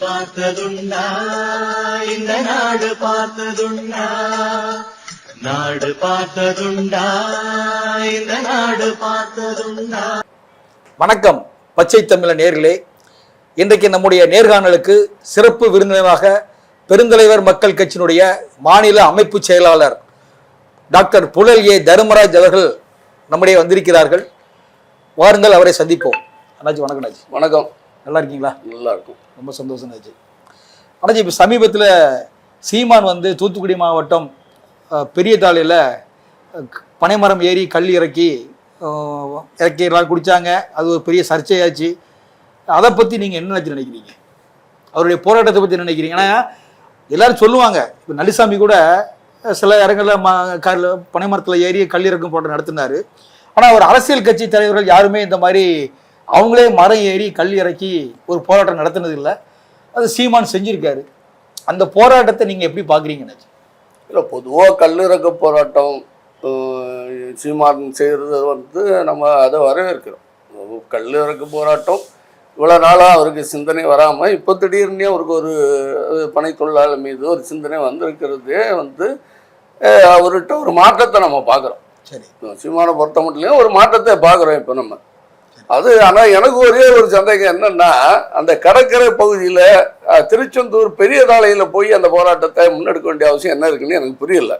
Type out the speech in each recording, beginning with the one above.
பார்த்ததுண்டா இந்த நாடு பார்த்ததுண்டா நாடு பார்த்ததுண்டா இந்த நாடு பார்த்ததுண்டா. வணக்கம் பச்சை தமிழ நேர்களே. இன்றைக்கு நம்முடைய நேர்காணலுக்கு சிறப்பு விருந்தினராக பெருந்தலைவர் மக்கள் கட்சியினுடைய மாநில அமைப்பு செயலாளர் டாக்டர் புழல் ஏ. தர்மராஜ் அவர்கள் நம்முடைய வந்திருக்கிறார்கள். வாருங்கள் அவரை சந்திப்போம். அண்ணாச்சி வணக்கம் அண்ணாச்சி. வணக்கம். நல்லா இருக்கீங்களா? நல்லா இருக்கும். ரொம்ப சந்தோஷம் ஆச்சு அடஞ்சி இப்போ சமீபத்தில் சீமான் வந்து தூத்துக்குடி மாவட்டம் பெரிய தாளையில் பனைமரம் ஏறி கல் இறக்கி இறக்கி எல்லாம் குடித்தாங்க அது ஒரு பெரிய சர்ச்சையாச்சு. அதை பற்றி நீங்கள் என்ன நினைச்சு நினைக்கிறீங்க? அவருடைய போராட்டத்தை பற்றி என்ன நினைக்கிறீங்க? ஏன்னா எல்லோரும் சொல்லுவாங்க இப்போ நலிசாமி கூட சில இடங்களில் ம கல் பனைமரத்தில் ஏறி கல் இறக்கும் போராட்டம் நடத்தினார். ஆனால் அவர் அரசியல் கட்சி தலைவர்கள் யாருமே இந்த மாதிரி அவங்களே மரம் ஏறி கல் இறக்கி ஒரு போராட்டம் நடத்தினது இல்லை அது சீமான் செஞ்சிருக்காரு. அந்த போராட்டத்தை நீங்கள் எப்படி பார்க்குறீங்க இல்லை பொதுவாக கல்லிறக்க போராட்டம் அஹ், சீமான் செய்கிறது வந்து நம்ம அதை வரவேற்கிறோம். கல்லிறக்க போராட்டம் இவ்வளோ நாளாக அவருக்கு சிந்தனை வராமல் இப்போ திடீர்னு அவருக்கு ஒரு பனை தொழிலாளர் மீது ஒரு சிந்தனை வந்திருக்கிறதே வந்து அவர்கிட்ட ஒரு மாற்றத்தை நம்ம பார்க்குறோம் சரி. சீமானை பொறுத்த மட்டும் ஒரு மாற்றத்தை பார்க்குறோம் இப்போ நம்ம. அது ஆனால் எனக்கு ஒரே ஒரு சந்தேகம் என்னன்னா அந்த கடற்கரை பகுதியில் திருச்செந்தூர் பெரிய தாளையில் போய் அந்த போராட்டத்தை முன்னெடுக்க வேண்டிய அவசியம் என்ன இருக்குன்னு எனக்கு புரியல.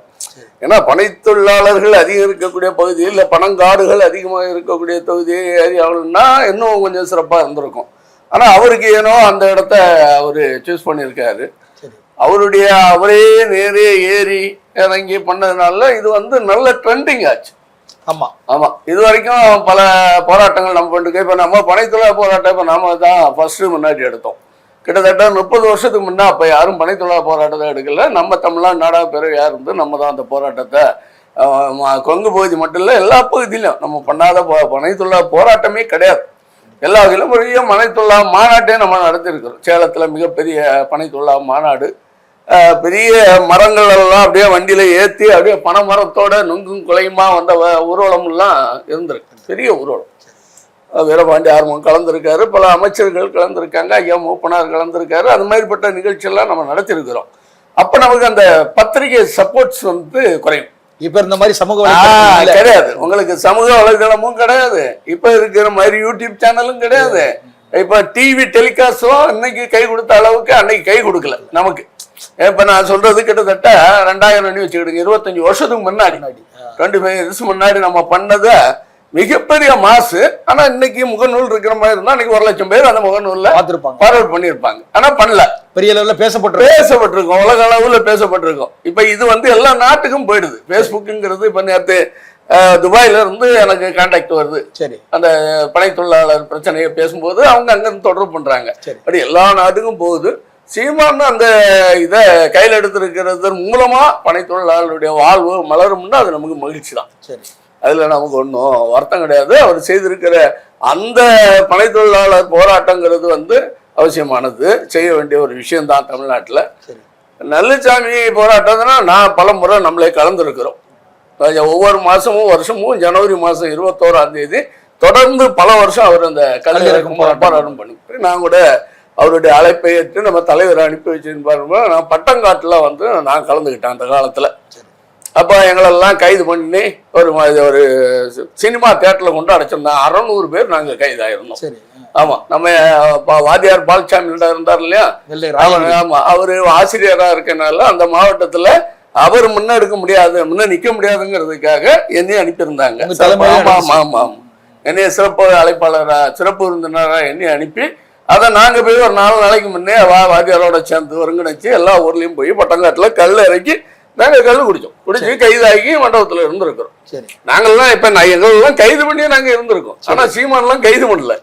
ஏன்னா பனைத்தொழிலாளர்கள் அதிகம் இருக்கக்கூடிய பகுதி இல்லை பனங்காடுகள் அதிகமாக இருக்கக்கூடிய தொகுதி ஏரியாவுன்னா இன்னும் கொஞ்சம் சிறப்பாக இருந்திருக்கும். ஆனால் அவருக்கு ஏனோ அந்த இடத்த அவர் சூஸ் பண்ணியிருக்காரு. அவருடைய அவரே நேரே ஏறி இறங்கி பண்ணதுனால இது வந்து நல்ல ட்ரெண்டிங் ஆச்சு. ஆமாம் ஆமா. இது வரைக்கும் பல போராட்டங்கள் நம்ம பண்ணிருக்கோம் இப்போ நம்ம பனைத்தொழிலாளர் போராட்டம் இப்போ நாம தான் ஃபர்ஸ்ட் முன்னாடி எடுத்தோம். கிட்டத்தட்ட முப்பது வருஷத்துக்கு முன்னா அப்போ யாரும் பனைத்தொழிலாளர் போராட்டத்தை எடுக்கல. நம்ம தமிழ்நாடு நாடாக பிறவியாக இருந்து நம்ம தான் அந்த போராட்டத்தை கொங்கு பகுதி மட்டும் இல்லை எல்லா பகுதியிலும் நம்ம பண்ணாத போ பனைத்தொழிலாளர் போராட்டமே கிடையாது. எல்லா வகையிலும் பெரிய பனைத்தொழிலாளர் மாநாட்டையும் நம்ம நடத்திருக்கிறோம். சேலத்தில் மிகப்பெரிய பனைத்தொழிலாளர் மாநாடு பெரிய மரங்கள் எல்லாம் அப்படியே வண்டியில ஏற்றி அப்படியே பனை மரத்தோட நுங்கும் குலையுமா வந்த வ- ஊர்வலம்லாம் இருந்திருக்கு. பெரிய ஊர்வலம். வீரபாண்டி ஆர்வம் கலந்துருக்காரு. பல அமைச்சர்கள் கலந்துருக்காங்க. ஐயா மூப்பனார் கலந்துருக்காரு. அது மாதிரிப்பட்ட நிகழ்ச்சியெல்லாம் நம்ம நடத்தியிருக்கிறோம். அப்போ நமக்கு அந்த பத்திரிகை சப்போர்ட்ஸ் வந்து குறையும். இப்போ இந்த மாதிரி சமூக. கிடையாது. உங்களுக்கு சமூக வலைதளமும் கிடையாது. இப்ப இருக்கிற மாதிரி யூடியூப் சேனலும் கிடையாது. இப்ப டிவி டெலிகாஸ்டும் இன்னைக்கு கை கொடுத்த அளவுக்கு அன்னைக்கு கை கொடுக்கல நமக்கு. இப்ப நான் சொல்றது கிட்டத்தட்ட ரெண்டாயிரம் அடி வச்சுக்கிடுங்க. இருபத்தஞ்சு வருஷத்துக்கு முன்னாடி. டுவெண்ட்டி ஃபைவ் இயர்ஸ் முன்னாடி நம்ம பண்ணதை மிகப்பெரிய மாசு. ஆனா இன்னைக்கு முகநூல் இருக்கிற மாதிரி இருந்தா அன்னைக்கு ஒரு லட்சம் பேர் அந்த முகநூல்ல பார்த்திருப்பாங்க. ஃபார்வர்ட் பண்ணியிருப்பாங்க. ஆனா பண்ணல. பெரிய லெவலில் பேசப்பட்டிருக்கு. பேசப்பட்டிருக்கோம். உலக அளவுல பேசப்பட்டிருக்கோம். இப்ப இது வந்து எல்லா நாட்டுக்கும் போயிடுது. ஃபேஸ்புக்குங்கிறது இப்ப நேற்று துபாயில இருந்து எனக்கு கான்டாக்ட் வருது. சரி. அந்த படை தொழிலாளர் பிரச்சனையை பேசும்போது அவங்க அங்கிருந்து தொடர்பு பண்றாங்க. சரி. அப்படி எல்லா நாட்டுக்கும் போகுது. சீமான் அந்த இதை கையில் எடுத்திருக்கிறது மூலமா பனை தொழிலாளருடைய வாழ்வு மலரும்னா அது நமக்கு மகிழ்ச்சி தான். சரி. அதுல நமக்கு ஒன்றும் வருத்தம் கிடையாது. அவர் செய்திருக்கிற அந்த பனை தொழிலாளர் போராட்டங்கிறது வந்து அவசியமானது. செய்ய வேண்டிய ஒரு விஷயம்தான் தமிழ்நாட்டில். சரி. நல்லசாமி போராட்டம்னா நான் பல முறை நம்மளே கலந்துருக்கிறோம். ஒவ்வொரு மாசமும் வருஷமும் ஜனவரி மாசம் இருபத்தோராம் தேதி தொடர்ந்து பல வருஷம் அவர் அந்த கல்லிறக்கும் போராட்டம் பண்ணி நான் கூட அவருடைய அழைப்பை ஏற்று நம்ம தலைவர் அனுப்பி வச்சிருப்பாரு நான் பட்டங்காட்டுல வந்து நான் கலந்துக்கிட்டேன் அந்த காலத்துல. அப்போ எங்களெல்லாம் கைது பண்ணி ஒரு ஒரு சினிமா தேட்டரில் கொண்டு அடைச்சிருந்தோம் அறநூறு பேர் நாங்கள் கைதாயிருந்தோம். சரி. ஆமாம் நம்ம பா- வாத்தியார் பாலசாமி இருந்தார் இல்லையா? நெல்லை அவர் ஆமா. அவரு ஆசிரியரா இருக்கனால அந்த மாவட்டத்துல அவர் முன்னெடுக்க முடியாது முன்ன நிக்க முடியாதுங்கிறதுக்காக என்னையும் அனுப்பியிருந்தாங்க. உங்க தலைமையில ஆமா ஆமா ஆமா ஆமா. என்னைய சிறப்பு அழைப்பாளரா சிறப்பு விருந்தினரா என்னையும் அனுப்பி அதை நாங்க போய் ஒரு நாலு நாளைக்கு முன்னே வா வாத்தியாரோட சேர்ந்து ஒருங்கிணைச்சு எல்லா ஊர்லயும் போய் பட்டங்காட்டுல கல் இறக்கி நாங்க கல் குடிச்சோம். குடிச்சு கைதாகி மண்டபத்துல இருந்திருக்கிறோம். சரி. நாங்கெல்லாம் இப்ப நான் எங்களெல்லாம் கைது பண்ணி நாங்க இருந்திருக்கோம். ஆனா சீமான்லாம் கைது பண்ணல.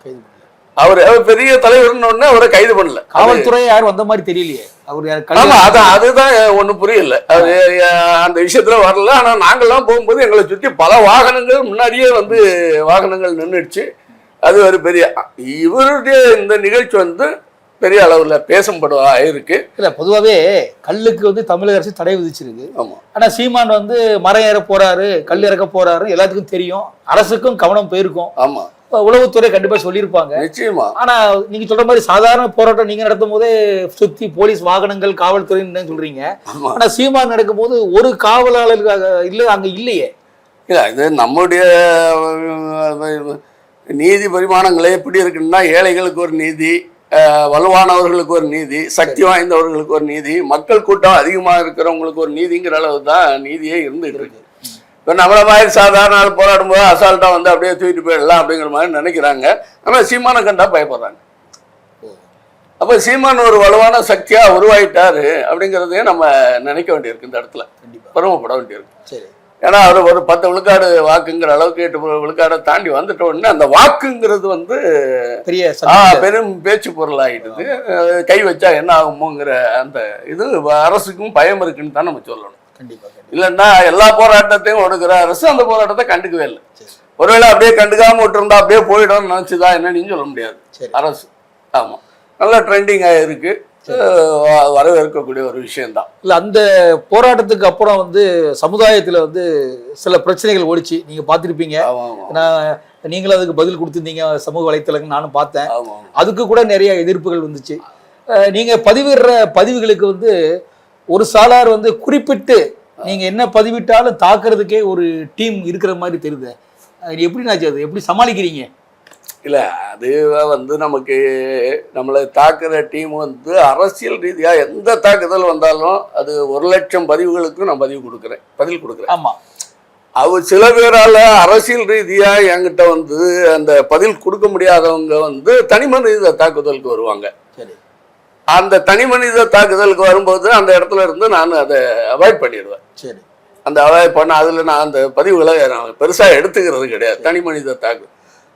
அவர் பெரிய தலைவர்னு அவரை கைது பண்ணல. காவல்துறை யாரும் வந்த மாதிரி தெரியலையே. அவர் ஆமா அதான் அதுதான் ஒண்ணும் புரியல. அது அந்த விஷயத்துல வரல. ஆனா நாங்கெல்லாம் போகும்போது எங்களை சுத்தி பல வாகனங்கள் முன்னாடியே வந்து வாகனங்கள் நின்றுடுச்சு அது ஒரு பெரிய இவருடைய இந்த நிகழ்ச்சி வந்து பெரிய அளவுல பேசப்படுவா இருக்கு. இல்ல பொதுவாவே கல்லுக்கு வந்து தமிழக அரசு தடை விதிச்சிருக்கு. ஆமா. ஆனா சீமான் வந்து மரம் ஏற போறாரு கல் இறக்க போறாரு எல்லாத்துக்கும் தெரியும். அரசுக்கும் கவனம் போயிருக்கும். ஆமா. அஹ், உளவுத்துறை கண்டிப்பா சொல்லியிருப்பாங்க. நிச்சயமா. ஆனா நீங்க சொல்ற மாதிரி சாதாரண போராட்டம் நீங்க நடத்தும் போதே சுத்தி போலீஸ் வாகனங்கள் காவல்துறைன்னு சொல்றீங்க. ஆனா சீமான் நடக்கும்போது ஒரு காவலாளருக்காக இல்ல அங்க இல்லையே. இல்ல இது நம்முடைய நீதி பரிமாணங்களே எப்படி இருக்குன்னா ஏழைகளுக்கு ஒரு நீதி வலுவானவர்களுக்கு ஒரு நீதி சக்தி வாய்ந்தவர்களுக்கு ஒரு நீதி மக்கள் கூட்டம் அதிகமா இருக்கிறவங்களுக்கு ஒரு நீதிங்கிற அளவு தான் நீதியே இருந்துட்டு இருக்கு. இப்போ நம்மள மாதிரி சாதாரண ஆள் போராடும் போது அசால்ட்டா வந்து அப்படியே தூக்கிட்டு போயிடலாம் அப்படிங்கிற மாதிரி நினைக்கிறாங்க. ஆனா சீமானை கண்டா பயப்படுறாங்க. அப்ப சீமான் ஒரு வலுவான சக்தியா உருவாயிட்டாரு அப்படிங்கிறதையும் நம்ம நினைக்க வேண்டியிருக்கு இந்த இடத்துல. பெருமைப்பட வேண்டியிருக்கு. சரி. ஏன்னா அவர் ஒரு பத்து விழுக்காடு வாக்குங்கிற அளவுக்கு எட்டு விழுக்காடை தாண்டி வந்துட்ட உடனே அந்த வாக்குங்கிறது வந்து பெரிய. பெரும் பேச்சு பொருள் ஆயிடுது அஹ் கை வச்சா என்ன ஆகுமோங்கிற அந்த இது அரசுக்கும் பயம் இருக்குன்னு தான் நம்ம சொல்லணும். கண்டிப்பா கண்டிப்பா. இல்லைன்னா எல்லா போராட்டத்தையும் ஒடுக்குற அரசு அந்த போராட்டத்தை கண்டுக்கவே இல்லை. ஒருவேளை அப்படியே கண்டுக்காம விட்டுருந்தா அப்படியே போயிடும்னு நினைச்சுதான் என்னன்னு சொல்ல முடியாது. அரசு. ஆமா. நல்லா ட்ரெண்டிங்காக இருக்கு. அஹ் வரவேற்கக்கூடிய ஒரு விஷயம்தான். இல்ல அந்த போராட்டத்துக்கு அப்புறம் வந்து சமுதாயத்துல வந்து சில பிரச்சனைகள் ஓடிச்சு. நீங்க பார்த்திருப்பீங்க. நான் நீங்களும் அதுக்கு பதில் கொடுத்திருந்தீங்க. சமூக வலைத்தளங்கள் நானும் பார்த்தேன். அதுக்கு கூட நிறைய எதிர்ப்புகள் வந்துச்சு. அஹ் நீங்க பதிவிடுற பதிவுகளுக்கு வந்து ஒரு சாலார் வந்து குறிப்பிட்டு நீங்க என்ன பதிவிட்டாலும் தாக்குறதுக்கே ஒரு டீம் இருக்கிற மாதிரி தெரியுது. எப்படி நாச்சு அது? எப்படி சமாளிக்கிறீங்க? இல்ல அது வந்து நமக்கு நம்மளை தாக்குற டீம் வந்து அரசியல் ரீதியா எந்த தாக்குதல் வந்தாலும் அது ஒரு லட்சம் பதிவுகளுக்கும் நான் பதிவு கொடுக்குறேன் பதில் கொடுக்குறேன். ஆமா. அவர் சில பேரால அரசியல் ரீதியா என்கிட்ட வந்து அந்த பதில் கொடுக்க முடியாதவங்க வந்து தனி மனித தாக்குதலுக்கு வருவாங்க. சரி. அந்த தனி மனித தாக்குதலுக்கு வரும்போது அந்த இடத்துல இருந்து நான் அதை அவாய்ட் பண்ணிடுவேன். சரி. அந்த அவாய்ட் பண்ண அதில் நான் அந்த பதிவுகளை நான் பெருசாக எடுத்துக்கிறது கிடையாது. தனி மனித தாக்கு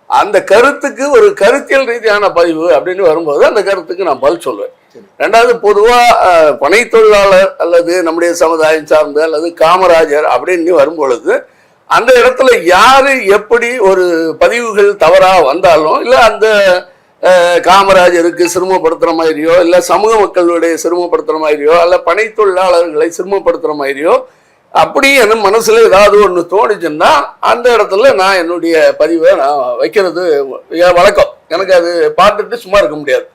அந்த கருத்துக்கு ஒரு கருத்தியல் ரீதியான பதிவு அப்படின்னு வரும்போது அந்த கருத்துக்கு நான் பதில் சொல்லுவேன். ரெண்டாவது பொதுவாக பனை தொழிலாளர் அல்லது நம்முடைய சமுதாயம் சார்ந்து அல்லது காமராஜர் அப்படின்னு வரும்பொழுது அந்த இடத்துல யாரு எப்படி ஒரு பதிவுகள் தவறா வந்தாலும் இல்லை அந்த காமராஜருக்கு சிரமப்படுத்துற மாதிரியோ இல்லை சமூக மக்களுடைய சிரமப்படுத்துற மாதிரியோ அல்ல பனை தொழிலாளர்களை சிரமப்படுத்துற மாதிரியோ அப்படி என் மனசுல ஏதாவது ஒன்று தோணுச்சுன்னா அந்த இடத்துல நான் என்னுடைய பதிவை நான் வைக்கிறது வழக்கம் எனக்கு அது பார்த்துட்டு சும்மா இருக்க முடியாது.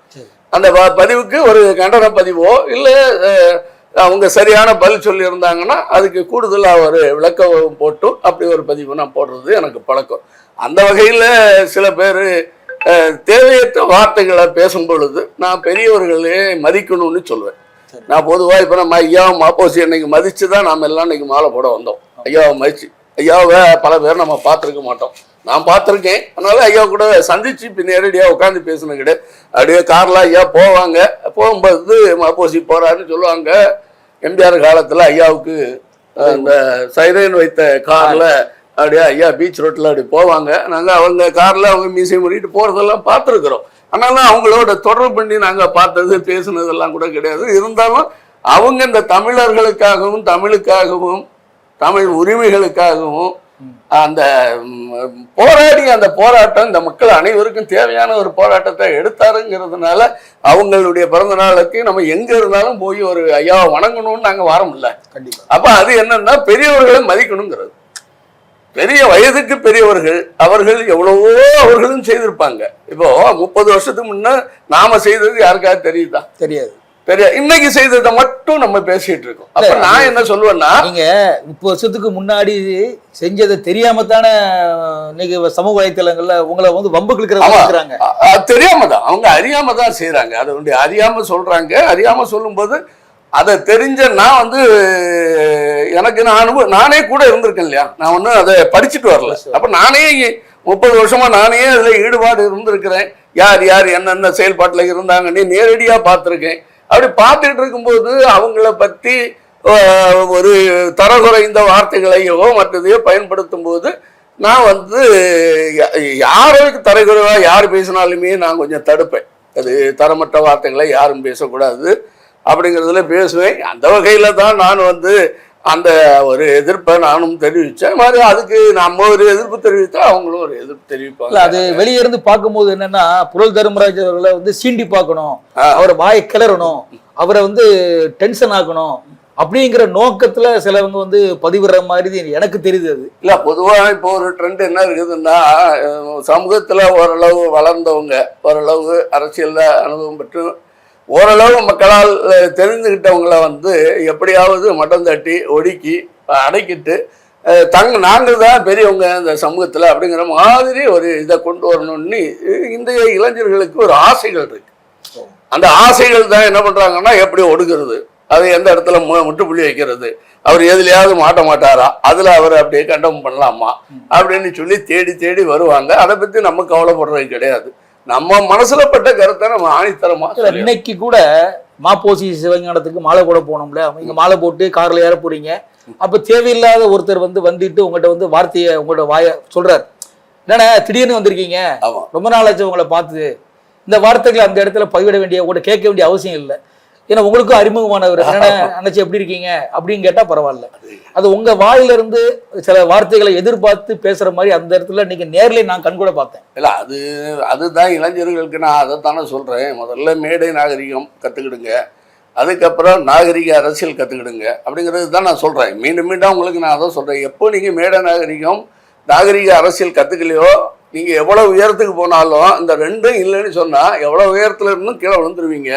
அந்த பதிவுக்கு ஒரு கண்டன பதிவோ இல்லை அவங்க சரியான பதில் சொல்லியிருந்தாங்கன்னா அதுக்கு கூடுதலாக ஒரு விளக்கம் போட்டும் அப்படி ஒரு பதிவு நான் போடுறது எனக்கு பழக்கம் அந்த வகையில் சில பேர் தேவையற்ற வார்த்தைகளை பேசும் பொழுது நான் பெரியவர்களே மதிக்கணும்னு சொல்லுவேன் சரி. நான் பொதுவாக இப்போ நம்ம ஐயாவை மாப்போசி இன்னைக்கு மதிச்சு தான் நாம் எல்லாம் இன்னைக்கு மாலை போட வந்தோம். ஐயாவை மதிச்சு ஐயாவை பல பேர் நம்ம பார்த்துருக்க மாட்டோம். நான் பார்த்துருக்கேன். அதனால ஐயா கூட சந்திச்சு இப்போ நேரடியாக உட்காந்து பேசின கிடையாது அப்படியே காரில் ஐயா போவாங்க. போகும்போது மாப்போசி போறாருன்னு சொல்லுவாங்க. எம்ஜிஆர் காலத்தில் ஐயாவுக்கு அந்த சைரன் வைத்த காரில் அப்படியே ஐயா பீச் ரோட்டில் அப்படி போவாங்க. நாங்கள் அவங்க காரில் அவங்க மீசை முறிட்டு போகிறதெல்லாம் பார்த்துருக்குறோம். ஆனாலும் அவங்களோட தொடர்பு பண்ணி நாங்கள் பார்த்தது பேசுனதெல்லாம் கூட கிடையாது. இருந்தாலும் அவங்க இந்த தமிழர்களுக்காகவும் தமிழுக்காகவும் தமிழ் உரிமைகளுக்காகவும் அந்த போராடி அந்த போராட்டம் இந்த மக்கள் அனைவருக்கும் தேவையான ஒரு போராட்டத்தை எடுத்தாருங்கிறதுனால அவங்களுடைய பிறந்த நாளுக்கு நம்ம எங்க இருந்தாலும் போய் ஒரு ஐயாவை வணங்கணும்னு நாங்க வாரமில்ல. கண்டிப்பா. அப்ப அது என்னன்னா பெரியவர்களை மதிக்கணுங்கிறது. பெரிய வயதுக்கு பெரியவர்கள் அவர்கள் எவ்வளவோ அவர்களும் செய்திருப்பாங்க. இப்போ முப்பது வருஷத்துக்கு முன்ன நாம செய்தது யாருக்காவது தெரியுதா? தெரியாது. பெரிய இன்னைக்கு செய்ததை மட்டும் நம்ம பேசிட்டு இருக்கோம். அப்ப நான் என்ன சொல்லுவேன்னா நீங்க முப்பது வருஷத்துக்கு முன்னாடி செஞ்சதை தெரியாம தானே இன்னைக்கு சமூக வலைத்தளங்கள்ல உங்களை வந்து வம்பு. கிழக்கிறாங்க தெரியாம தான் அவங்க அறியாம தான் செய்றாங்க. அதை அறியாம சொல்றாங்க. அறியாம சொல்லும்போது அதை தெரிஞ்ச நான் வந்து எனக்கு நான் அனுபவம் நானே கூட இருந்திருக்கேன் இல்லையா? நான் ஒன்றும் அதை படிச்சுட்டு வரல. அப்ப நானே முப்பது வருஷமா நானே அதுல ஈடுபாடு இருந்திருக்கிறேன். யார் யார் என்னென்ன செயல்பாட்டுல இருந்தாங்கன்னு நேரடியா பார்த்திருக்கேன். அப்படி பார்த்துட்டு இருக்கும்போது அவங்கள பத்தி அஹ், ஒரு தரகுறைந்த வார்த்தைகளையோ மற்றதையோ பயன்படுத்தும் போது நான் வந்து யாருக்கு தரக்குறைவா யார் பேசினாலுமே நான் கொஞ்சம் தடுப்பேன். அது தரமற்ற வார்த்தைகளை யாரும் பேசக்கூடாது. அப்படிங்கிறதுல பேசுவேன். அந்த வகையில தான் நான் வந்து அந்த ஒரு எதிர்ப்பை நானும் தெரிவித்தேன் மாதிரி அதுக்கு நம்ம ஒரு எதிர்ப்பு தெரிவித்தா அவங்களும் ஒரு எதிர்ப்பு இல்ல தெரிவிப்பாங்க அது வெளிய இருந்து பார்க்கும்போது என்னன்னா புரல் தர்மராஜ் அவர்களை வந்து சீண்டி பார்க்கணும். அவரை வாயை கிளறணும். அவரை வந்து டென்ஷன் ஆக்கணும் அப்படிங்கிற நோக்கத்துல சிலவங்க வந்து பதிவிடுற மாதிரி எனக்கு தெரியுது அது. இல்ல பொதுவா இப்போ ஒரு ட்ரெண்ட் என்ன இருக்குதுன்னா சமூகத்துல ஓரளவு வளர்ந்தவங்க ஓரளவு அரசியல்ல அனுபவம் பெற்று ஓரளவு மக்களால் அஹ், தெரிஞ்சுக்கிட்டவங்கள வந்து எப்படியாவது மட்டம் தட்டி ஒடுக்கி அடக்கிட்டு தங்க நாங்கள் தான் பெரியவங்க இந்த சமூகத்தில் அப்படிங்கிற மாதிரி ஒரு இதை கொண்டு வரணும்னு இன்றைய இளைஞர்களுக்கு ஒரு ஆசைகள் இருக்கு. அந்த ஆசைகள் தான் என்ன பண்ணுறாங்கன்னா எப்படி ஒடுக்கிறது? அது எந்த இடத்துல மு- முற்றுப்புள்ளி வைக்கிறது? அவர் எதுலையாவது மாட்ட மாட்டாரா? அதில் அவர் அப்படியே கண்டம் பண்ணலாமா? அப்படின்னு சொல்லி தேடி தேடி வருவாங்க. அதை பற்றி நம்ம கவலைப்படுறது கிடையாது. நம்ம மனசுல பட்ட கருத்தை நம்ம ஆணித்தரமா. இன்னைக்கு கூட மாப்போசி சிவஞானத்துக்கு மாலை போட போனோம்ல. நீங்க மாலை போட்டு கார்ல ஏற போறீங்க. அப்ப தேவையில்லாத ஒருத்தர் வந்து வந்துட்டு உங்கள்கிட்ட வந்து வார்த்தையை உங்களோட வாய சொல்றாரு. என்னண்ணே திடீர்னு வந்திருக்கீங்க. ரொம்ப நாள் ஆச்சு உங்களை பார்த்து. இந்த வார்த்தைகளை அந்த இடத்துல பதிவிட வேண்டிய உங்கள்கிட்ட கேட்க வேண்டிய அவசியம் இல்லை. ஏன்னா உங்களுக்கும் அறிமுகமானவர். என்னண்ணே அண்ணாச்சி எப்படி இருக்கீங்க? அப்படின்னு கேட்டா பரவாயில்ல. அது உங்க வாயிலிருந்து சில வார்த்தைகளை எதிர்பார்த்து பேசுற மாதிரி அந்த இடத்துல நீங்க நேர்ல நான் கண் கூட பார்த்தேன். இல்ல அது அதுதான் இளைஞர்களுக்கு நான் அதைத்தானே சொல்றேன். முதல்ல மேடை நாகரிகம் கத்துக்கிடுங்க. அதுக்கப்புறம் நாகரிக அரசியல் கற்றுக்கிடுங்க அப்படிங்கிறது தான் நான் சொல்கிறேன் மீண்டும் மீண்டும் உங்களுக்கு நான் அதான் சொல்கிறேன் எப்போ நீங்கள் மேடை நாகரிகம் நாகரிக அரசியல் கற்றுக்கலையோ நீங்கள் எவ்வளோ உயரத்துக்கு போனாலும் இந்த ரெண்டும் இல்லைன்னு சொன்னால் எவ்வளோ உயரத்துல இருந்தும் கீழே விழுந்துருவீங்க.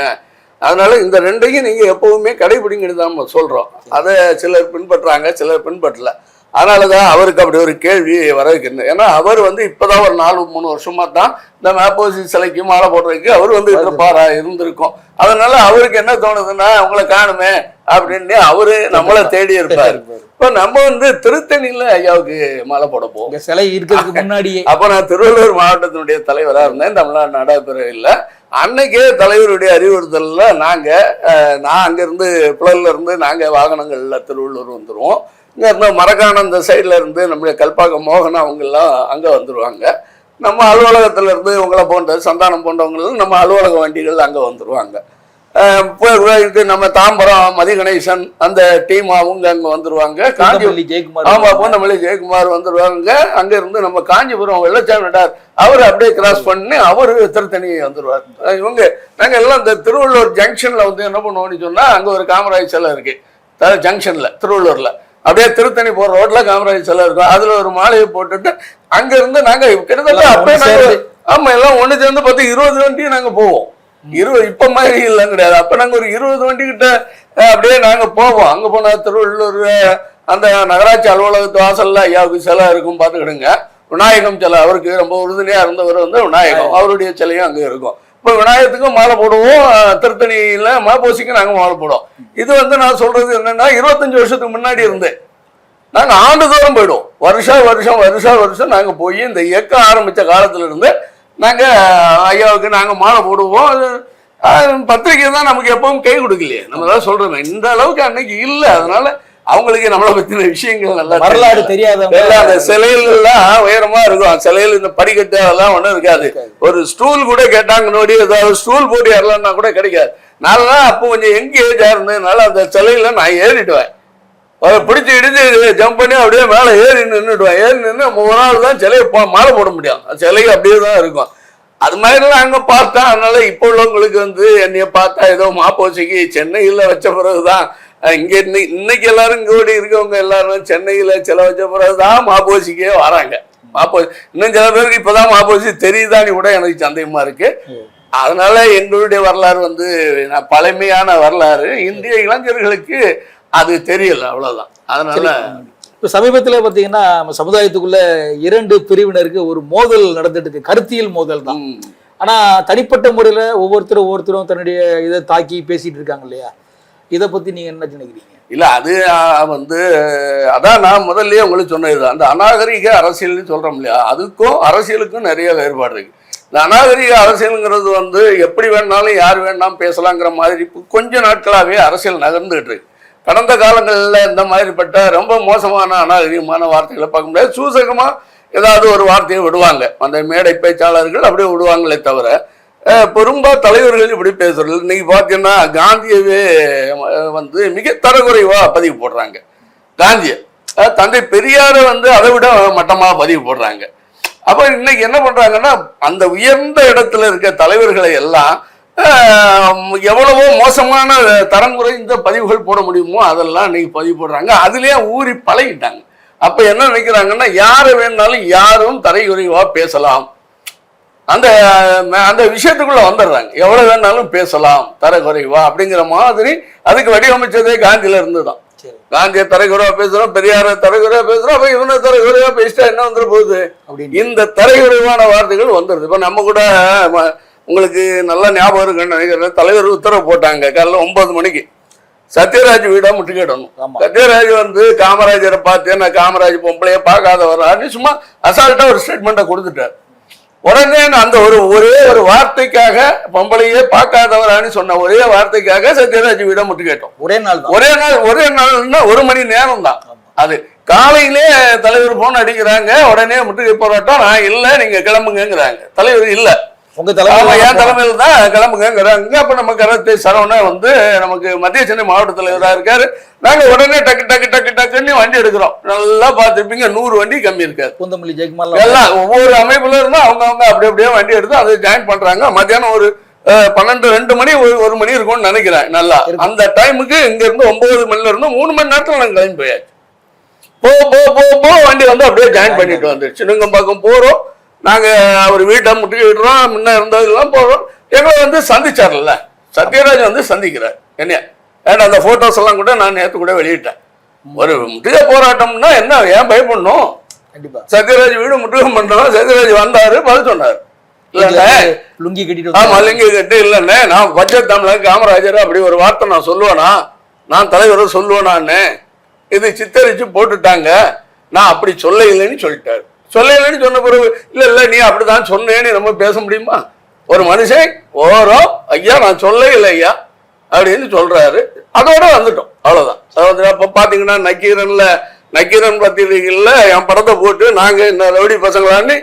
அதனால இந்த ரெண்டையும் நீங்க எப்பவுமே கடைபிடிங்கன்னு தான் நம்ம சொல்றோம். அதை சிலர் பின்பற்றுறாங்க சிலர் பின்பற்றல. அதனால தான் அவருக்கு அப்படி ஒரு கேள்வி வர ஏன்னா அவர் வந்து இப்போதான் ஒரு நாலு மூணு வருஷமா தான் இந்த மேப்போசி சிலைக்கு மாலை போடுறதுக்கு அவர் வந்து இருப்பாரா இருந்திருக்கும். அதனால அவருக்கு என்ன தோணுதுன்னா உங்களை காணுமே அப்படின்னு அவரு நம்மளை தேடி இருப்பாரு. இப்போ நம்ம வந்து திருத்தணியில ஐயாவுக்கு மாலை போட போவோம். சிலை இருக்கிறதுக்கு முன்னாடியே. அப்போ நான் திருவள்ளூர் மாவட்டத்தினுடைய தலைவராக இருந்தேன். தமிழ்நாடு நாடாளுமன்ற அன்னைக்கே தலைவருடைய அறிவுறுத்தல்ல நாங்க அஹ், நான் அங்கிருந்து புழல்ல இருந்து நாங்க வாகனங்கள்ல திருவள்ளூர் வந்துருவோம். இங்க இருந்து மரக்காணம் இந்த சைடுல இருந்து நம்முடைய கல்பாக்கம் மோகன் அவங்க எல்லாம் அங்க வந்துருவாங்க. நம்ம அலுவலகத்துல இருந்து உங்களை போன்ற சந்தானம் போன்றவங்களும் நம்ம அலுவலக வண்டிகள் அங்க வந்துருவாங்க. அஹ், இது நம்ம தாம்பரம் மதி கணேசன் அந்த டீம் அவங்க அங்க வந்துருவாங்க. காஞ்சி பூந்தமல்லி ஜெயக்குமார் ஆமா பூந்தமல்லி ஜெயக்குமார் வந்துருவாங்க. அங்க இருந்து நம்ம காஞ்சிபுரம் வெள்ளச்சாமி நடார் அவர் அப்படியே கிராஸ் பண்ணி அவர் திருத்தணி வந்துருவார். இவங்க நாங்க எல்லாம் இந்த திருவள்ளூர் ஜங்ஷன்ல வந்து என்ன பண்ணுவோம்னு சொன்னா அங்க ஒரு காமராஜ் சிலை இருக்கு. ஜங்ஷன்ல திருவள்ளூர்ல. அப்படியே திருத்தணி போற ரோட்ல காமராஜ் சிலை இருக்கும். அதுல ஒரு மாலையை போட்டுட்டு அங்க இருந்து நாங்க கிட்டத்தட்ட எல்லாம் அப்பே ஒண்ணு நாங்க சேர்ந்து. ஆமா எல்லாம் ஒண்ணு சேர்ந்து பார்த்து இருபது வண்டி நாங்க போவோம். இருபது இப்ப மாதிரி இல்லை கிடையாது. அப்ப நாங்க ஒரு இருபது வண்டி கிட்ட அப்படியே நாங்க போவோம். அங்க போனா திருவள்ளூர் அந்த நகராட்சி அலுவலகத்து வாசல்ல ஐயாவுக்கு சிலை இருக்கும் பார்த்துக்கிடுங்க. விநாயகம் சிலை அவருக்கு ரொம்ப உறுதுணையா இருந்தவர் வந்து விநாயகம். அவருடைய சிலையும் அங்க இருக்கும். இப்போ விநாயகத்துக்கும் மாலை போடுவோம் திருத்தணியில மாப்போசிக்கும் நாங்க மாலை போடுவோம். இது வந்து நான் சொல்றது என்னன்னா இருபத்தஞ்சு வருஷத்துக்கு முன்னாடி இருந்து நாங்க ஆண்டுதோறும் போயிடுவோம். வருஷம் வருஷம் வருஷம் வருஷம் நாங்க போய் இந்த இயக்கம் ஆரம்பிச்ச காலத்துல இருந்து நாங்க ஐயாவுக்கு நாங்க மாலை போடுவோம். பத்திரிக்கை தான் நமக்கு எப்பவும் கை கொடுக்கலையே. நம்ம தான் சொல்றோம். இந்த அளவுக்கு அன்னைக்கு இல்லை. அதனால அவங்களுக்கு நம்மளை பத்தின விஷயங்கள் நல்லா வரலாறு எல்லாம் அந்த சிலைகள் எல்லாம் உயரமா இருக்கும். சிலையில் இந்த படிக்கட்டு அதெல்லாம் ஒண்ணும் இருக்காது. ஒரு ஸ்டூல் கூட கேட்டாங்க நோடி ஏதாவது ஸ்டூல் போட்டு ஏறலாம்னா கூட கிடைக்காது. நான் அப்போ கொஞ்சம் எங்க ஏஜா இருந்ததுனால அந்த சிலையில நான் ஏறிடுவேன். அதை பிடிச்சி இடிஞ்சு ஜம்ப் பண்ணி அப்படியே மேலே ஏறி நின்றுடுவேன் ஏறி நின்று ஒரு நாள் தான் சிலையை போ மாலை போட முடியும். சிலை அப்படியே தான் இருக்கும். அது மாதிரிலாம் அங்கே பார்த்தேன். அதனால இப்போ உள்ளவங்களுக்கு வந்து என்னைய பார்த்தா ஏதோ மாப்போசிக்கு சென்னையில் வச்ச பிறகு தான் இங்க இன்னை- இன்னைக்கு எல்லாரும் இங்க ஓடி இருக்கவங்க எல்லாரும் சென்னையில சில வச்ச பிறகு தான் மாப்போசிக்கே வராங்க. மாப்போசி இன்னும் சில பேருக்கு இப்பதான் மாப்போசி தெரியுதான்னு கூட எனக்கு சந்தேகமா இருக்கு. அதனால எங்களுடைய வரலாறு வந்து நான் பழமையான வரலாறு. இந்திய இளைஞர்களுக்கு அது தெரியல அவ்வளவுதான். அதனால இப்ப சமீபத்துல பாத்தீங்கன்னா நம்ம சமுதாயத்துக்குள்ள இரண்டு பிரிவினருக்கு ஒரு மோதல் நடந்துட்டு இருக்கு கருத்தியல் மோதல் தான் ம், ஆனா தனிப்பட்ட முறையில ஒவ்வொருத்தரும் ஒவ்வொருத்தரும் தன்னுடைய இதை தாக்கி பேசிட்டு இருக்காங்க இல்லையா? இதை பத்தி நீங்க என்ன நினைக்கிறீங்க? இல்ல அது வந்து அதான் நான் முதல்லயே உங்களுக்கு சொன்னது அந்த அநாகரிக அரசியல்னு சொல்றோம் இல்லையா? அதுக்கும் அரசியலுக்கும் நிறைய வேறுபாடு இருக்கு. இந்த அநாகரிக அரசியலுங்கிறது வந்து எப்படி வேணாலும் யார் வேணாலும் பேசலாங்கிற மாதிரி கொஞ்ச நாட்களாவே அரசியல் நகர்ந்துகிட்டு இருக்கு. கடந்த காலங்களில் இந்த மாதிரிப்பட்ட ரொம்ப மோசமான அநாகரிகமான வார்த்தைகளை பார்க்க முடியாது. சூசகமாக ஏதாவது ஒரு வார்த்தையை விடுவாங்க. அந்த மேடை பேச்சாளர்கள் அப்படியே விடுவாங்களே தவிர பெரும்பா தலைவர்கள் இப்படி பேசுறது. இன்னைக்கு பார்த்தீங்கன்னா காந்தியவே வந்து மிக தரக்குறைவாக பதிவு போடுறாங்க. காந்தியை. தந்தை பெரியாரை வந்து அதை விட மட்டமாக பதிவு போடுறாங்க. அப்போ இன்னைக்கு என்ன பண்ணுறாங்கன்னா அந்த உயர்ந்த இடத்துல இருக்க தலைவர்களை எல்லாம் எவ்வளவோ மோசமான தரம் குறைந்த பதிவுகள் போட முடியுமோ அதெல்லாம் இன்னைக்கு பதிவு போடுறாங்க. அதுலயே ஊறி பழகிட்டாங்க. அப்ப என்ன நினைக்கிறாங்கன்னா யாரை வேணாலும் யாரும் தரைகுறைவா பேசலாம். அந்த அந்த விஷயத்துக்குள்ள வந்துடுறாங்க. எவ்வளவு வேணாலும் பேசலாம் தரக்குறைவா அப்படிங்கிற மாதிரி அதுக்கு வடிவமைச்சதே காந்தியில இருந்து தான் காந்தியை தரைக்குறைவா பேசுறோம் பெரியார தரைக்குறைவா பேசுறோம் அப்ப இவனை தரைக்குறைவா பேசிட்டா என்ன வந்துட போகுது? அப்படின்னு. இந்த தரைகுறைவான வார்த்தைகள் வந்துடுது இப்ப நம்ம கூட உங்களுக்கு நல்ல ஞாபகம் இருக்குன்னு நினைக்கிறேன். தலைவர் உத்தரவு போட்டாங்க. காலைல ஒன்பது மணிக்கு. சத்யராஜ் வீடா முட்டுக்கிடணும். சத்யராஜ் வந்து காமராஜரை பார்த்து நான் காமராஜ் பொம்பளைய பார்க்காதவரான்னு சும்மா அசால்ட்டா ஒரு ஸ்டேட்மெண்ட்டை கொடுத்துட்டார் உடனே அந்த ஒரு ஒரே ஒரு வார்த்தைக்காக பொம்பளையே பார்க்காதவரான்னு சொன்ன ஒரே வார்த்தைக்காக சத்யராஜ் வீடை முட்டு கேட்டோம் ஒரே நாள் ஒரே நாள் ஒரே நாள்னா ஒரு மணி நேரம் தான். அது காலையிலே தலைவர் போன் அடிக்கிறாங்க. உடனே முற்றுகை போராட்டம். நான் இல்ல நீங்க கிளம்புங்கங்கிறாங்க. தலைவர் இல்ல. உங்க ஆமா என் தலைமையில் தான் கிளம்புங்கிறாங்க அப்ப நம்ம கரத்தை சரவணன் வந்து நமக்கு மத்திய சென்னை மாவட்ட தலைவரா இருக்காரு. நாங்க உடனே டக்கு டக்கு டக்கு டக்குன்னு வண்டி எடுக்கிறோம். நல்லா பார்த்துருப்பீங்க நூறு வண்டி கம்மி இருக்காது. பூந்தமல்லி ஜெயக்குமார்லாம் எல்லாம் ஒவ்வொரு அமைப்புல இருந்தும் அவங்க அவங்க அப்படி அப்படியே வண்டி எடுத்து அதை ஜாயின் பண்றாங்க. மத்தியானம் ஒரு பன்னெண்டு ரெண்டு மணி ஒரு ஒரு மணி இருக்கும்னு நினைக்கிறேன் நல்லா. அந்த டைமுக்கு இங்க இருந்து ஒன்பது மணில இருந்து மூணு மணி நேரத்துல நாங்க கிளம்பி போயாச்சு. போ போ போ போ வண்டி வந்து அப்படியே ஜாயின் பண்ணிட்டு வந்துருச்சு. நுங்கம்பாக்கம் போறோம். நாங்க அவர் வீட்டை முட்டுக்கிடுறோம் முன்ன இருந்ததெல்லாம் போறோம். எங்களை வந்து சந்திச்சார்ல. சத்யராஜ் வந்து சந்திக்கிறார் என்ன ஏன்னா அந்த போட்டோஸ் எல்லாம் கூட நான் நேத்து கூட வெளியிட்டேன். ஒரு முட்டுகை போராட்டம்னா என்ன ஏன் பயப்படணும்? கண்டிப்பா. சத்யராஜ் வீடு முற்றுகம் பண்றோம் சத்யராஜ் வந்தாரு பதில் சொன்னாரு. லுங்கி கட்டிட்டு ஆமா. லிங்க கட்டு இல்லண்ணே. நான் பட்ஜெட் தமிழன் காமராஜர் அப்படி ஒரு வார்த்தை நான் சொல்லுவேனா? நான் தலைவரை சொல்லுவேனான்னு இது சித்தரிச்சு போட்டுட்டாங்க. நான் அப்படி சொல்ல இல்லைன்னு சொல்லிட்டாரு. சொல்ல இல்லைன்னு சொன்ன பிறகு இல்ல இல்ல நீ அப்படிதான் சொன்னேன்னு நம்ம பேச முடியுமா? ஒரு மனுஷன் ஓரம் ஐயா நான் சொல்ல இல்லை ஐயா அப்படின்னு சொல்றாரு. அதோட வந்துட்டோம். அவ்வளவுதான். அதாவது அப்ப பாத்தீங்கன்னா நக்கீரன்ல நக்கீரன் பத்திரிகைகள்ல என் படத்தை போட்டு நாங்க இந்த ரவுடி பசங்களான்னு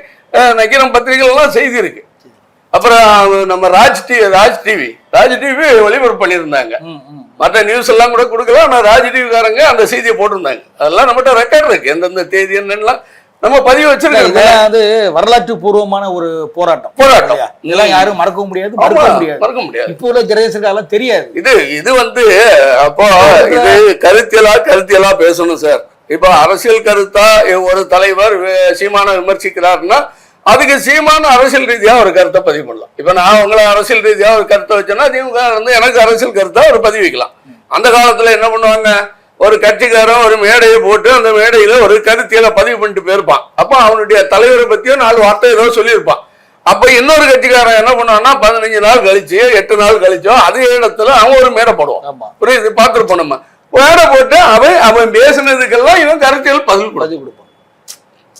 நக்கீரன் பத்திரிகைகள்லாம் செய்தி இருக்கு. அப்புறம் நம்ம Raj TV Raj TV Raj TV ஒளிபரப்பு பண்ணியிருந்தாங்க. மற்ற நியூஸ் எல்லாம் கூட கொடுக்கல ஆனா ராஜ் டிவிக்காரங்க அந்த செய்தியை போட்டிருந்தாங்க. அதெல்லாம் நம்மகிட்ட ரெக்கார்ட் இருக்கு. எந்தெந்த தேதி என்னெல்லாம் நம்ம பதிவு வச்சிருக்கோம் வந்து வரலாற்று பூர்வமான ஒரு போராட்டம். போராட்டம். இதெல்லாம் யாரும் மறக்கவும் முடியாது மறக்க முடியாது. மறக்க முடியாது. இப்போ உள்ள ஜெனரேஷனுக்கு தெரியாது. இது இது வந்து அப்போ இது கருத்தியலா கருத்தியலா பேசணும் சார். இப்போ அரசியல் கருத்தா ஒரு தலைவர் சீமான விமர்சிக்கிறாருன்னா அதுக்கு சீமான அரசியல் ரீதியா ஒரு கருத்தை பதிவு பண்ணலாம். இப்போ நான் உங்களை அரசியல் ரீதியா ஒரு கருத்தை வச்சேன்னா திமுக வந்து எனக்கு அரசியல் கருத்தா ஒரு பதிவு வைக்கலாம் அந்த காலத்துல என்ன பண்ணுவாங்க? ஒரு கட்சிக்காரன் ஒரு மேடையை போட்டு அந்த மேடையில ஒரு கருத்தியலை பதிவு பண்ணிட்டு போயிருப்பான். அப்போ அவனுடைய தலைவரை பத்தியோ நாலு வார்த்தை ஏதோ சொல்லியிருப்பான். அப்ப இன்னொரு கட்சிக்காரன் என்ன பண்ணுவான்னா பதினஞ்சு நாள் கழிச்சு எட்டு நாள் கழிச்சோ அதே இடத்துல அவன் ஒரு மேடை போடுவான். புரியுது? பார்த்துருப்போம் நம்ம. மேடை போட்டு அவன் அவன் பேசுனதுக்கெல்லாம் இவன் கருத்தியல் பதில் கொடுப்பான்.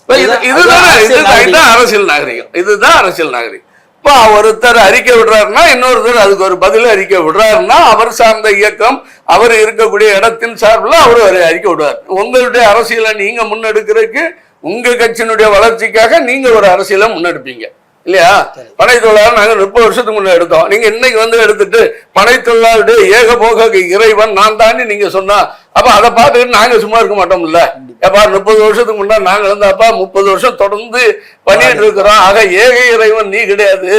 இதுதான். இதுதான் அரசியல் நாகரிகம். இதுதான் அரசியல் நாகரிகம். இப்போ ஒருத்தர் அறிக்கை விடுறாருன்னா இன்னொருத்தர் அதுக்கு ஒரு பதில் அறிக்கை விடுறாருன்னா அவர் சார்ந்த இயக்கம் அவர் இருக்கக்கூடிய இடத்தின் சார்பில் அவர் ஒரு அறிக்கை விடுவார். உங்களுடைய அரசியலை நீங்க முன்னெடுக்கிறதுக்கு உங்க கட்சியினுடைய வளர்ச்சிக்காக நீங்க ஒரு அரசியலை முன்னெடுப்பீங்க. இல்லையா? பனை தொழிலாளர் நாங்க முப்பது வருஷத்துக்கு முன்ன எடுத்தோம். நீங்க இன்னைக்கு வந்து எடுத்துட்டு பனை தொழிலாளருடைய ஏகபோக இறைவன் நான் தாண்டி நீங்க சொன்னா அப்ப அதை பார்த்துக்கிட்டு நாங்க சும்மா இருக்க மாட்டோம்ல. எப்பா முப்பது வருஷத்துக்கு முன்னாடி நாங்க இருந்தாப்பா முப்பது வருஷம் தொடர்ந்து பண்ணிட்டு இருக்கிறோம். ஆக ஏக இறைவன் நீ கிடையாது.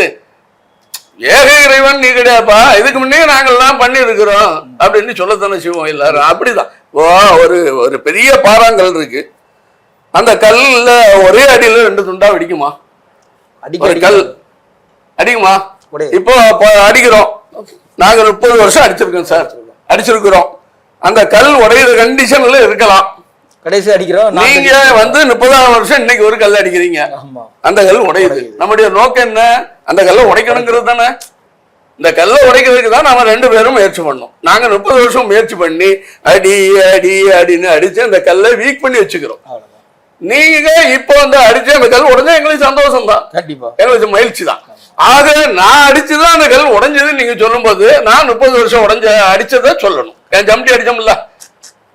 ஏக இறைவன் நீ கிடையாதுப்பா. இதுக்கு முன்னே நாங்கெல்லாம் பண்ணி இருக்கிறோம் அப்படின்னு சொல்லத்தானே செய்வோம் எல்லாரும். அப்படிதான். ஓ ஒரு ஒரு பெரிய பாறாங்கல் இருக்கு. அந்த கல்லுல ஒரே அடியில ரெண்டு துண்டா வெடிக்குமா? ஒரு கல். அடிக்குமா? இப்போ அடிக்கிறோம். நாங்க முப்பது வருஷம் அடிச்சிருக்கோம் சார். அடிச்சிருக்கிறோம். அந்த கல் உடையிற கண்டிஷன்ல இருக்கலாம். கடைசி அடிக்கிறோம் நீங்க வந்து முப்பதாம் வருஷம் இன்னைக்கு ஒரு கல் அடிக்கிறீங்க. அந்த கல் உடையுது. நம்முடைய நோக்கம் என்ன? அந்த கல்லை உடைக்கணுங்கிறது தானே? இந்த கல்லை உடைக்கிறதுக்கு தான் நாம ரெண்டு பேரும் முயற்சி பண்ணோம் நாங்க முப்பது வருஷம் முயற்சி பண்ணி அடி அடி அடின்னு அடிச்சு அந்த கல்லை வீக் பண்ணி வச்சுக்கிறோம். நீங்க இப்போ வந்து அடிச்சு அந்த கல் உடஞ்சா எங்களுக்கு சந்தோஷம் தான் கண்டிப்பா. எங்களுக்கு மகிழ்ச்சி தான் ஆக நான் அடிச்சுதான் அந்த கல் உடைஞ்சதுன்னு நீங்க சொல்லும்போது நான் முப்பது வருஷம் உடைஞ்ச அடிச்சதை சொல்லணும். என் ஜம்டி அடிச்சோம்ல?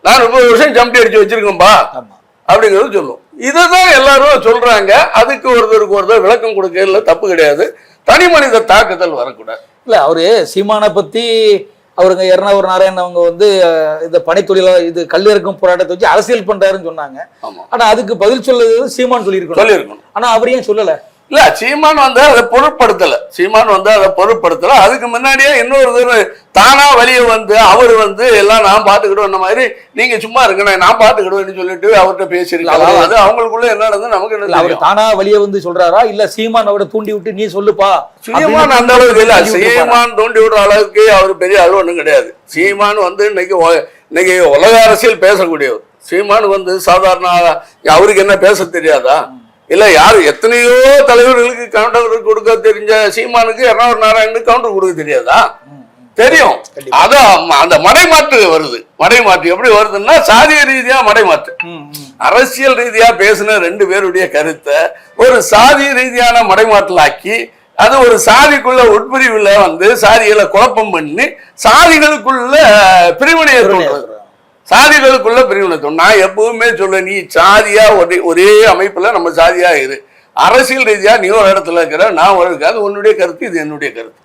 நான் முப்பது வருஷம் ஜம்டி அடிச்சு வச்சிருக்கேன்பா அப்படிங்கிறது சொல்லும். இதுதான் எல்லாரும் சொல்றாங்க. அதுக்கு ஒருத்தருக்கு ஒருத்தர் விளக்கம் கொடுக்கறதுல தப்பு கிடையாது. தனி மனித தாக்குதல் வரக்கூடாது. இல்ல அவரு சீமானை பத்தி அவருங்க எர்ணாவூர் நாராயணன் அவங்க வந்து இந்த பனைத்தொழிலாளர் இது கல்லிறக்கும் போராட்டத்தை வச்சு அரசியல் பண்றாருன்னு சொன்னாங்க. ஆனா அதுக்கு பதில் சொல்லுறது சீமான் சொல்லியிருக்கணும். சொல்லியிருக்கணும். ஆனா அவர் ஏன் சொல்லல? இல்ல சீமான் வந்து அதை பொருட்படுத்தல. சீமான் வந்து அதை பொருட்படுத்தல. அதுக்கு முன்னாடியே இன்னொரு தானா வெளியே வந்து அவர் வந்து எல்லாம் நான் பாத்துக்கிடுவேன் இந்த மாதிரி நீங்க சும்மா இருங்க நான் பாத்துக்கிடுவேன்னு சொல்லிட்டு அவர்கிட்ட அவர் அது அவங்களுக்குள்ள என்ன நடந்தது நமக்கு என்ன அவர் தானா வெளியே வந்து சொல்றாரா? இல்ல சீமான் அவரை தூண்டி விட்டு நீ சொல்லுப்பா சீமான் அந்த அளவுக்கு இல்ல? சீமான் தூண்டி விடுற அளவுக்கு அவர் பெரிய ஆள் ஒண்ணும் கிடையாது. சீமான் வந்து இன்னைக்கு இன்னைக்கு உலக அரசியல் பேசக்கூடியவர். சீமான் வந்து சாதாரண அவருக்கு என்ன பேச தெரியாதா? இல்ல யாரு எத்தனையோ தலைவர்களுக்கு கவுண்டர் கொடுக்க தெரிஞ்ச சீமானுக்கு எர்ணாவூர் நாராயணனுக்கு கவுண்டர் கொடுக்க தெரியாதா? தெரியும். அதான் அந்த மடைமாற்று வருது. மடைமாற்று எப்படி வருதுன்னா சாதிய ரீதியா மடைமாற்று. அரசியல் ரீதியா பேசின ரெண்டு பேருடைய கருத்தை ஒரு சாதி ரீதியான மடைமாற்றலாக்கி அது ஒரு சாதிக்குள்ள உட்பிரிவுல வந்து சாதிகளை குழப்பம் பண்ணி சாதிகளுக்குள்ள பிரிவினையை சாதிகளுக்குள்ள பிரிவினை தோணும் நான் எப்பவுமே சொல்லுவேன் நீ சாதியா ஒரே ஒரே அமைப்புல நம்ம சாதியா இரு. அரசியல் ரீதியா நீ ஒரு இடத்துல இருக்கிற நான் ஒரு இருக்க அது உன்னுடைய கருத்து இது என்னுடைய கருத்து.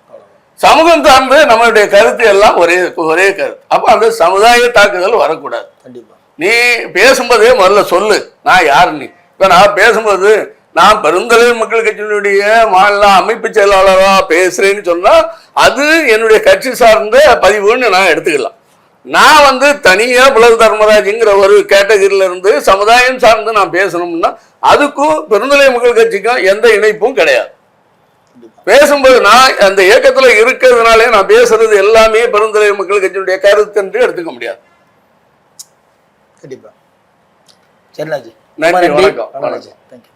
சமூகம் சார்ந்து நம்மளுடைய கருத்து எல்லாம் ஒரே ஒரே கருத்து. அப்ப அந்த சமுதாய தாக்குதல் வரக்கூடாது. கண்டிப்பா. நீ பேசும்போதே முதல்ல சொல்லு நான் யார் நீ இப்ப நான் பேசும்போது நான் பெருந்தலைவர் மக்கள் கட்சியினுடைய மாநில அமைப்பு செயலாளரா பேசுறேன்னு சொன்னா அது என்னுடைய கட்சி சார்ந்த பதிவுன்னு நான் எடுத்துக்கலாம். நான் வந்து தனியா புலர் தர்மராஜ்ங்கிற ஒரு கேட்டகரியில இருந்து சமுதாயம் சார்ந்து நான் பேசணும்னா அதுக்கும் பெருந்தலை மக்கள் கட்சிக்கும் எந்த இணைப்பும் கிடையாது. பேசும்போது நான் அந்த இயக்கத்துல இருக்கிறதுனாலே நான் பேசுறது எல்லாமே பெருந்தலை மக்கள் கட்சியினுடைய கருத்து என்று எடுத்துக்க முடியாது. கண்டிப்பா. சரிண்ணாஜி நன்றி, வணக்கம், வணக்கம். தேங்க்யூ